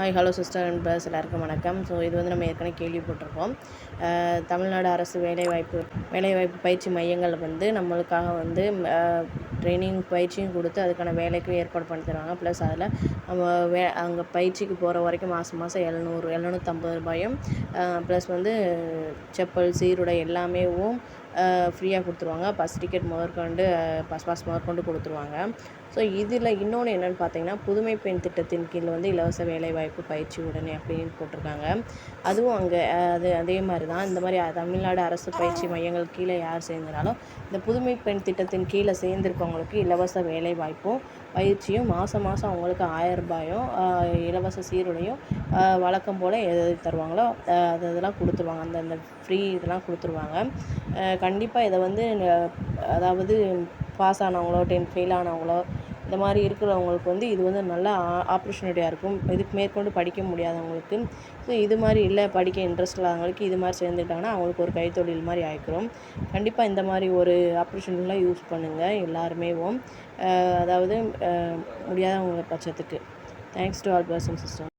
Hi hello sister and brothers எல்லாருக்கும் வணக்கம். So இது வந்து நம்ம ஏற்கனவே கேள்விப்பட்டிருக்கோம் தமிழ்நாடு அரசு வேலைவாய்ப்பு வேலைவாய்ப்பு பயிற்சி மையங்கள் வந்து நம்மளுக்காக வந்து ட்ரைனிங் பயிற்சியும் கொடுத்து அதுக்கான வேலைக்கும் ஏற்பாடு பண்ணி தருவாங்க. ப்ளஸ் அதில் நம்ம வே அங்கே பயிற்சிக்கு போகிற வரைக்கும் மாதம் மாதம் எழுநூறு எழுநூற்றம்பது ரூபாயும் ப்ளஸ் வந்து செப்பல் சீருடை எல்லாமேவும் ஃப்ரீயாக கொடுத்துருவாங்க. பஸ் டிக்கெட் முதற்கொண்டு பஸ் பாஸ் முதற்கொண்டு கொடுத்துருவாங்க. ஸோ இதில் இன்னொன்று என்னென்னு பார்த்தீங்கன்னா புதுமை பெண் திட்டத்தின் கீழ் வந்து இலவச வேலைவாய்ப்பு பயிற்சி உடனே அப்படின்னு போட்டிருக்காங்க. அதுவும் அங்கே அது அதே மாதிரி தான் இந்த மாதிரி தமிழ்நாடு அரசு பயிற்சி மையங்கள் கீழே யார் சேர்ந்தனாலும் இந்த புதுமை பெண் திட்டத்தின் கீழே சேர்ந்துருக்கவங்களுக்கு இலவச வேலைவாய்ப்பும் பயிற்சியும் மாதம் மாதம் அவங்களுக்கு ஆயிரம் ரூபாயும் இலவச சீருடையும் வழக்கம் போல் எது எது தருவாங்களோ அது இதெல்லாம் கொடுத்துருவாங்க. அந்த அந்த ஃப்ரீ இதெல்லாம் கொடுத்துருவாங்க. கண்டிப்பாக இதை வந்து அதாவது பாஸ் ஆனவங்களோ டென்த் ஃபெயில் ஆனவங்களோ இந்த மாதிரி இருக்கிறவங்களுக்கு வந்து இது வந்து நல்ல ஆப்பர்ச்சுனிட்டியாக இருக்கும். இதுக்கு மேற்கொண்டு படிக்க முடியாதவங்களுக்கு. ஸோ இது மாதிரி இல்லை படிக்க இன்ட்ரெஸ்ட் இல்லாதவங்களுக்கு இது மாதிரி சேர்ந்துக்கிட்டாங்கன்னா அவங்களுக்கு ஒரு கைத்தொழில் மாதிரி ஆயிக்கிறோம். கண்டிப்பாக இந்த மாதிரி ஒரு ஆப்பர்ச்சுனிட்டிலாம் யூஸ் பண்ணுங்கள் எல்லாருமேவும் அதாவது முடியாதவங்க பட்சத்துக்கு. Thanks to all person system